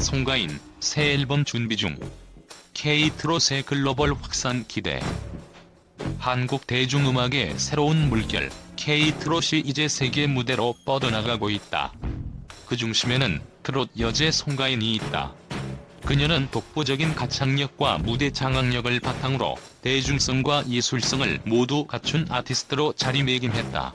송가인 새 앨범 준비 중. K-트롯의 글로벌 확산 기대. 한국 대중음악의 새로운 물결 K-트롯이 이제 세계 무대로 뻗어나가고 있다. 그 중심에는 트롯 여제 송가인이 있다. 그녀는 독보적인 가창력과 무대 장악력을 바탕으로 대중성과 예술성을 모두 갖춘 아티스트로 자리매김했다.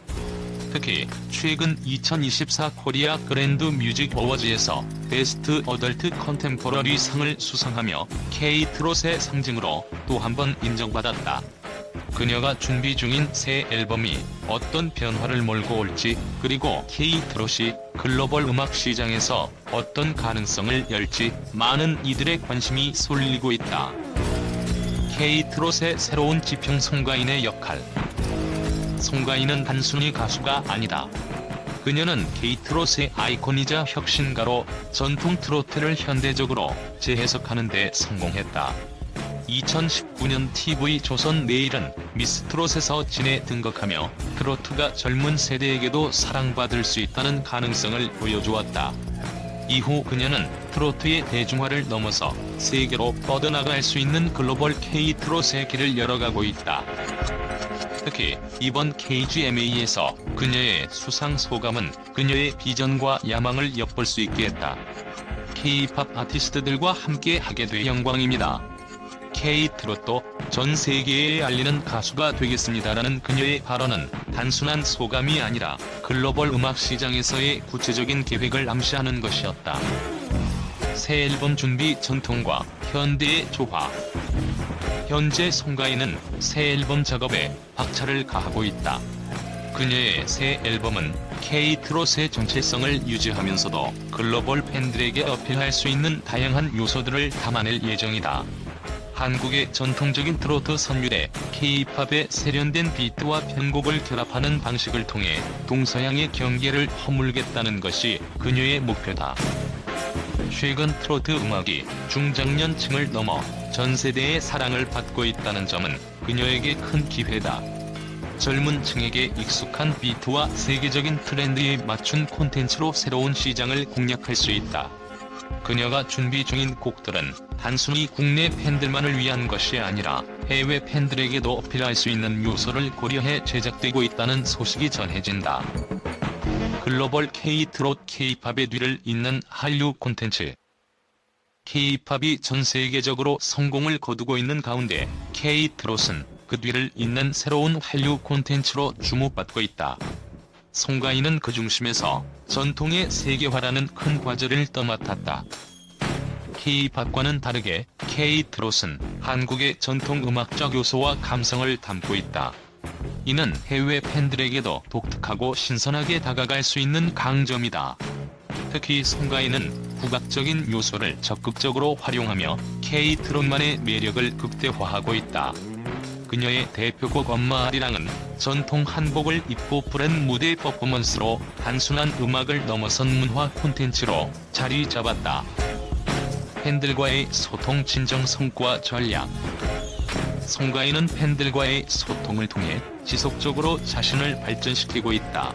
특히 최근 2024 코리아 그랜드 뮤직 어워즈에서 베스트 어덜트 컨템포러리 상을 수상하며 K-트롯의 상징으로 또 한 번 인정받았다. 그녀가 준비 중인 새 앨범이 어떤 변화를 몰고 올지 그리고 K-트롯이 글로벌 음악 시장에서 어떤 가능성을 열지 많은 이들의 관심이 쏠리고 있다. K-트롯의 새로운 지평 송가인의 역할 송가인은 단순히 가수가 아니다. 그녀는 K-트롯의 아이콘이자 혁신가로 전통 트로트를 현대적으로 재해석하는 데 성공했다. 2019년 TV 조선 내일은 미스 트롯에서 진에 등극하며 트로트가 젊은 세대에게도 사랑받을 수 있다는 가능성을 보여주었다. 이후 그녀는 트로트의 대중화를 넘어서 세계로 뻗어나갈 수 있는 글로벌 K-트롯의 길을 열어가고 있다. 특히 이번 KGMA에서 그녀의 수상 소감은 그녀의 비전과 야망을 엿볼 수 있게 했다. K-팝 아티스트들과 함께 하게 돼 영광입니다. K-트롯도 전 세계에 알리는 가수가 되겠습니다라는 그녀의 발언은 단순한 소감이 아니라 글로벌 음악 시장에서의 구체적인 계획을 암시하는 것이었다. 새 앨범 준비 전통과 현대의 조화 현재 송가인은 새 앨범 작업에 박차를 가하고 있다. 그녀의 새 앨범은 K-트롯의 정체성을 유지하면서도 글로벌 팬들에게 어필할 수 있는 다양한 요소들을 담아낼 예정이다. 한국의 전통적인 트로트 선율에 K-팝의 세련된 비트와 편곡을 결합하는 방식을 통해 동서양의 경계를 허물겠다는 것이 그녀의 목표다. 최근 트로트 음악이 중장년층을 넘어 전 세대의 사랑을 받고 있다는 점은 그녀에게 큰 기회다. 젊은 층에게 익숙한 비트와 세계적인 트렌드에 맞춘 콘텐츠로 새로운 시장을 공략할 수 있다. 그녀가 준비 중인 곡들은 단순히 국내 팬들만을 위한 것이 아니라 해외 팬들에게도 어필할 수 있는 요소를 고려해 제작되고 있다는 소식이 전해진다. 글로벌 K-트롯 K-팝의 뒤를 잇는 한류 콘텐츠 K-팝이 전 세계적으로 성공을 거두고 있는 가운데 K-트롯은 그 뒤를 잇는 새로운 한류 콘텐츠로 주목받고 있다. 송가인은 그 중심에서 전통의 세계화라는 큰 과제를 떠맡았다. K-팝과는 다르게 K-트롯은 한국의 전통 음악적 요소와 감성을 담고 있다. 이는 해외 팬들에게도 독특하고 신선하게 다가갈 수 있는 강점이다. 특히 송가인은 국악적인 요소를 적극적으로 활용하며 K-트롯만의 매력을 극대화하고 있다. 그녀의 대표곡 엄마 아리랑은 전통 한복을 입고 푸른 무대 퍼포먼스로 단순한 음악을 넘어선 문화 콘텐츠로 자리 잡았다. 팬들과의 소통 진정 성과 전략 송가인은 팬들과의 소통을 통해 지속적으로 자신을 발전시키고 있다.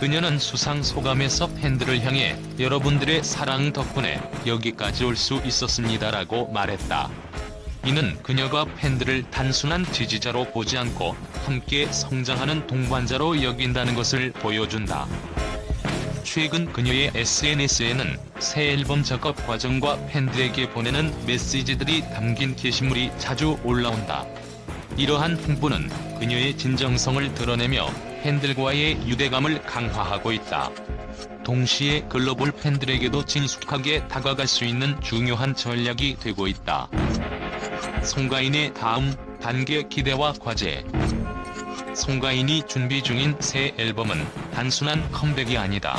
그녀는 수상 소감에서 팬들을 향해 여러분들의 사랑 덕분에 여기까지 올 수 있었습니다라고 말했다. 이는 그녀가 팬들을 단순한 지지자로 보지 않고 함께 성장하는 동반자로 여긴다는 것을 보여준다. 최근 그녀의 SNS에는 새 앨범 작업 과정과 팬들에게 보내는 메시지들이 담긴 게시물이 자주 올라온다. 이러한 홍보는 그녀의 진정성을 드러내며 팬들과의 유대감을 강화하고 있다. 동시에 글로벌 팬들에게도 친숙하게 다가갈 수 있는 중요한 전략이 되고 있다. 송가인의 다음 단계 기대와 과제 송가인이 준비 중인 새 앨범은 단순한 컴백이 아니다.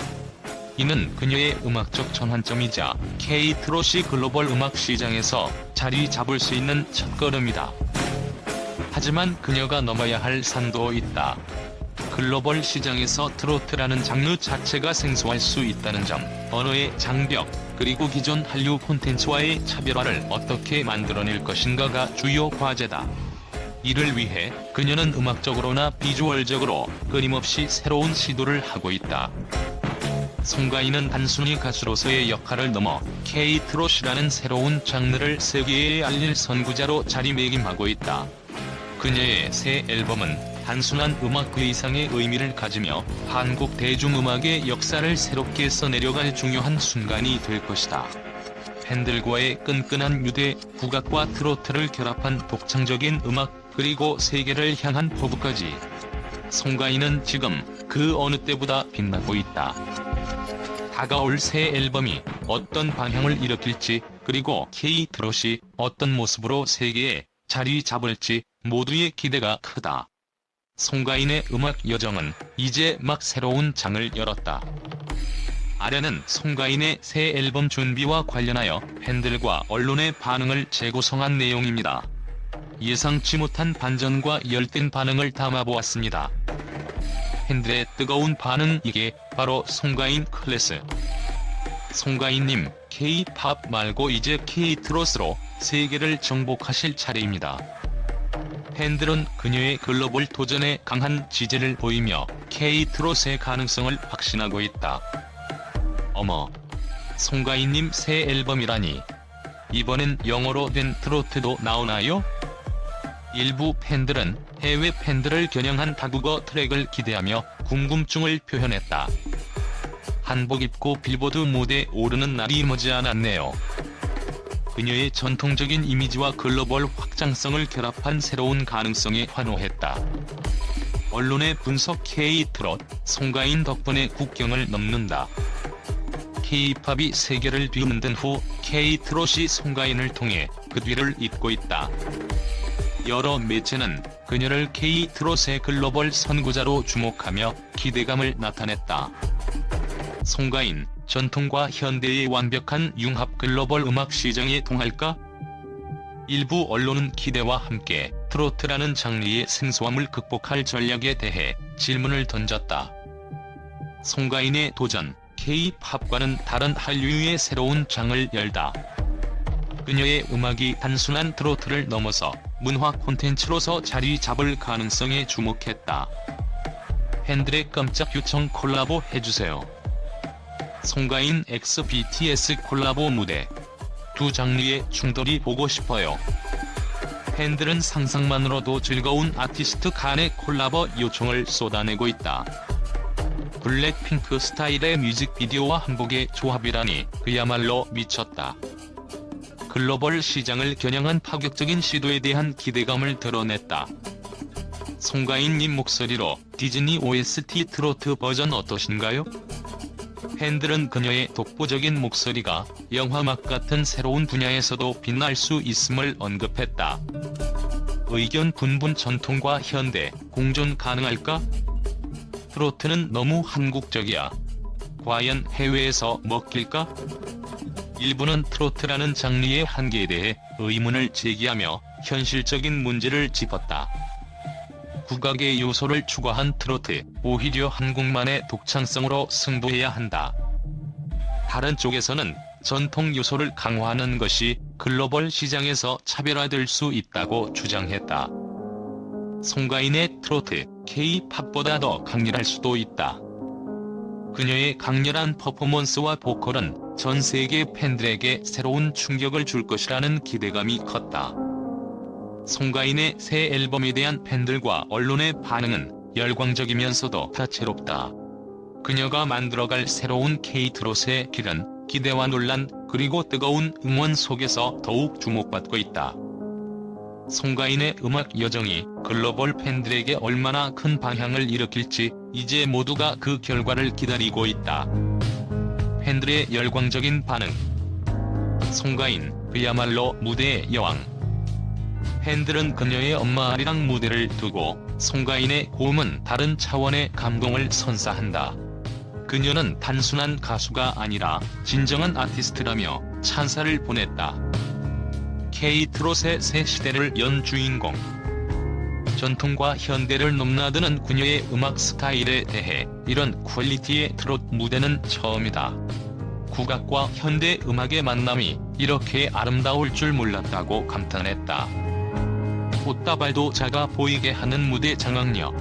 이는 그녀의 음악적 전환점이자 K-트롯이 글로벌 음악 시장에서 자리 잡을 수 있는 첫걸음이다. 하지만 그녀가 넘어야 할 산도 있다. 글로벌 시장에서 트로트라는 장르 자체가 생소할 수 있다는 점, 언어의 장벽, 그리고 기존 한류 콘텐츠와의 차별화를 어떻게 만들어낼 것인가가 주요 과제다. 이를 위해 그녀는 음악적으로나 비주얼적으로 끊임없이 새로운 시도를 하고 있다. 송가인은 단순히 가수로서의 역할을 넘어 K-트롯이라는 새로운 장르를 세계에 알릴 선구자로 자리매김하고 있다. 그녀의 새 앨범은 단순한 음악 그 이상의 의미를 가지며 한국 대중음악의 역사를 새롭게 써내려갈 중요한 순간이 될 것이다. 팬들과의 끈끈한 유대, 국악과 트로트를 결합한 독창적인 음악, 그리고 세계를 향한 포부까지. 송가인은 지금 그 어느 때보다 빛나고 있다. 다가올 새 앨범이 어떤 방향을 일으킬지, 그리고 K-트롯이 어떤 모습으로 세계에 자리 잡을지 모두의 기대가 크다. 송가인의 음악 여정은 이제 막 새로운 장을 열었다. 아래는 송가인의 새 앨범 준비와 관련하여 팬들과 언론의 반응을 재구성한 내용입니다. 예상치 못한 반전과 열띤 반응을 담아보았습니다. 팬들의 뜨거운 반응 이게 바로 송가인 클래스. 송가인님, K-팝 말고 이제 K-트롯으로 세계를 정복하실 차례입니다. 팬들은 그녀의 글로벌 도전에 강한 지지를 보이며 K-트롯의 가능성을 확신하고 있다. 어머, 송가인님 새 앨범이라니. 이번엔 영어로 된 트로트도 나오나요? 일부 팬들은 해외 팬들을 겨냥한 다국어 트랙을 기대하며 궁금증을 표현했다. 한복 입고 빌보드 무대에 오르는 날이 머지않았네요. 그녀의 전통적인 이미지와 글로벌 확장성을 결합한 새로운 가능성에 환호했다. 언론의 분석 K-트롯, 송가인 덕분에 국경을 넘는다. K-팝이 세계를 뒤흔든 후 K-트롯이 송가인을 통해 그 뒤를 잇고 있다. 여러 매체는 그녀를 K-트롯의 글로벌 선구자로 주목하며 기대감을 나타냈다. 송가인, 전통과 현대의 완벽한 융합 글로벌 음악 시장에 통할까? 일부 언론은 기대와 함께 트로트라는 장르의 생소함을 극복할 전략에 대해 질문을 던졌다. 송가인의 도전, K-팝과는 다른 한류의 새로운 장을 열다. 그녀의 음악이 단순한 트로트를 넘어서 문화 콘텐츠로서 자리 잡을 가능성에 주목했다. 팬들의 깜짝 요청 콜라보 해주세요. 송가인 x BTS 콜라보 무대. 두 장르의 충돌이 보고 싶어요. 팬들은 상상만으로도 즐거운 아티스트 간의 콜라보 요청을 쏟아내고 있다. 블랙핑크 스타일의 뮤직비디오와 한복의 조합이라니 그야말로 미쳤다. 글로벌 시장을 겨냥한 파격적인 시도에 대한 기대감을 드러냈다. 송가인님 목소리로 디즈니 OST 트로트 버전 어떠신가요? 팬들은 그녀의 독보적인 목소리가 영화막 같은 새로운 분야에서도 빛날 수 있음을 언급했다. 의견 분분 전통과 현대, 공존 가능할까? 트로트는 너무 한국적이야. 과연 해외에서 먹힐까? 일부는 트로트라는 장르의 한계에 대해 의문을 제기하며 현실적인 문제를 짚었다. 국악의 요소를 추가한 트로트, 오히려 한국만의 독창성으로 승부해야 한다. 다른 쪽에서는 전통 요소를 강화하는 것이 글로벌 시장에서 차별화될 수 있다고 주장했다. 송가인의 트로트, K-팝보다 더 강렬할 수도 있다. 그녀의 강렬한 퍼포먼스와 보컬은 전 세계 팬들에게 새로운 충격을 줄 것이라는 기대감이 컸다. 송가인의 새 앨범에 대한 팬들과 언론의 반응은 열광적이면서도 다채롭다. 그녀가 만들어갈 새로운 K-트롯의 길은 기대와 논란 그리고 뜨거운 응원 속에서 더욱 주목받고 있다. 송가인의 음악 여정이 글로벌 팬들에게 얼마나 큰 방향을 일으킬지 이제 모두가 그 결과를 기다리고 있다. 팬들의 열광적인 반응 송가인 그야말로 무대의 여왕 팬들은 그녀의 엄마 아리랑 무대를 두고 송가인의 고음은 다른 차원의 감동을 선사한다. 그녀는 단순한 가수가 아니라 진정한 아티스트라며 찬사를 보냈다. K-트롯의 새 시대를 연 주인공 전통과 현대를 넘나드는 그녀의 음악 스타일에 대해 이런 퀄리티의 트롯 무대는 처음이다. 국악과 현대 음악의 만남이 이렇게 아름다울 줄 몰랐다고 감탄했다. 꽃다발도 작아 보이게 하는 무대 장악력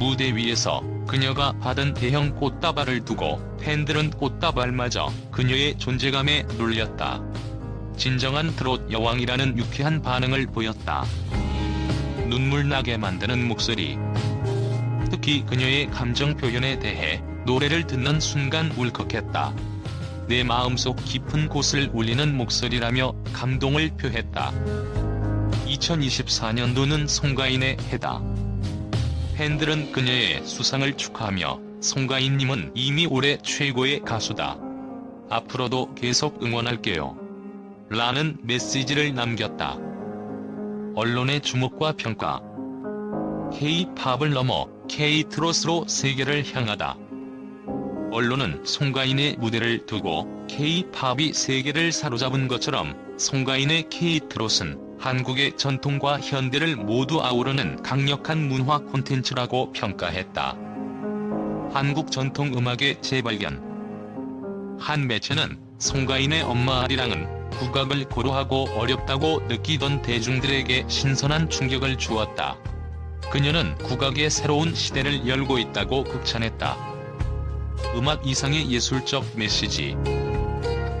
무대 위에서 그녀가 받은 대형 꽃다발을 두고 팬들은 꽃다발마저 그녀의 존재감에 놀렸다. 진정한 트롯 여왕이라는 유쾌한 반응을 보였다. 눈물 나게 만드는 목소리. 특히 그녀의 감정 표현에 대해 노래를 듣는 순간 울컥했다. 내 마음속 깊은 곳을 울리는 목소리라며 감동을 표했다. 2024년도는 송가인의 해다. 팬들은 그녀의 수상을 축하하며 송가인님은 이미 올해 최고의 가수다. 앞으로도 계속 응원할게요. 라는 메시지를 남겼다. 언론의 주목과 평가. K-팝을 넘어 K-트롯으로 세계를 향하다. 언론은 송가인의 무대를 두고 K-팝이 세계를 사로잡은 것처럼 송가인의 K-트롯은 한국의 전통과 현대를 모두 아우르는 강력한 문화 콘텐츠라고 평가했다. 한국 전통 음악의 재발견 한 매체는 송가인의 엄마 아리랑은 국악을 고루하고 어렵다고 느끼던 대중들에게 신선한 충격을 주었다. 그녀는 국악의 새로운 시대를 열고 있다고 극찬했다. 음악 이상의 예술적 메시지.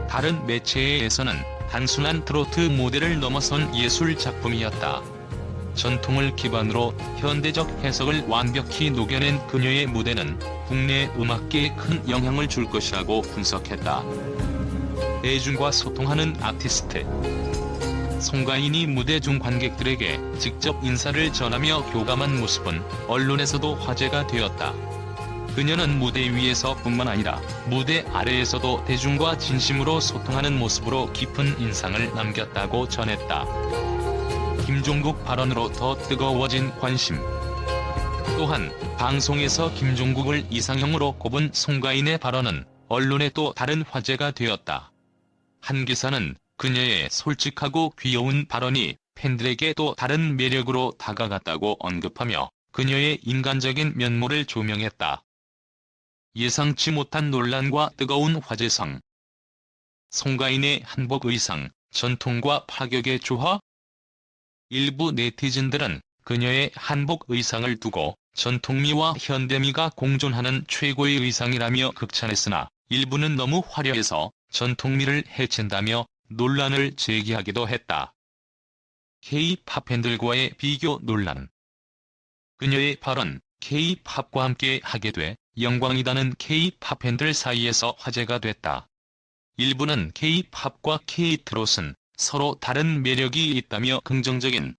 다른 매체에서는 단순한 트로트 모델을 넘어선 예술 작품이었다. 전통을 기반으로 현대적 해석을 완벽히 녹여낸 그녀의 무대는 국내 음악계에 큰 영향을 줄 것이라고 분석했다. 대중과 소통하는 아티스트. 송가인이 무대 중 관객들에게 직접 인사를 전하며 교감한 모습은 언론에서도 화제가 되었다. 그녀는 무대 위에서 뿐만 아니라 무대 아래에서도 대중과 진심으로 소통하는 모습으로 깊은 인상을 남겼다고 전했다. 김종국 발언으로 더 뜨거워진 관심. 또한 방송에서 김종국을 이상형으로 꼽은 송가인의 발언은 언론에 또 다른 화제가 되었다. 한 기사는 그녀의 솔직하고 귀여운 발언이 팬들에게 또 다른 매력으로 다가갔다고 언급하며 그녀의 인간적인 면모를 조명했다. 예상치 못한 논란과 뜨거운 화제성. 송가인의 한복 의상, 전통과 파격의 조화? 일부 네티즌들은 그녀의 한복 의상을 두고 전통미와 현대미가 공존하는 최고의 의상이라며 극찬했으나 일부는 너무 화려해서 전통미를 해친다며 논란을 제기하기도 했다. K-팝 팬들과의 비교 논란 그녀의 발언, K-팝과 함께 하게 돼 영광이다는 K-팝 팬들 사이에서 화제가 됐다. 일부는 K-팝과 K-트롯은 서로 다른 매력이 있다며 긍정적인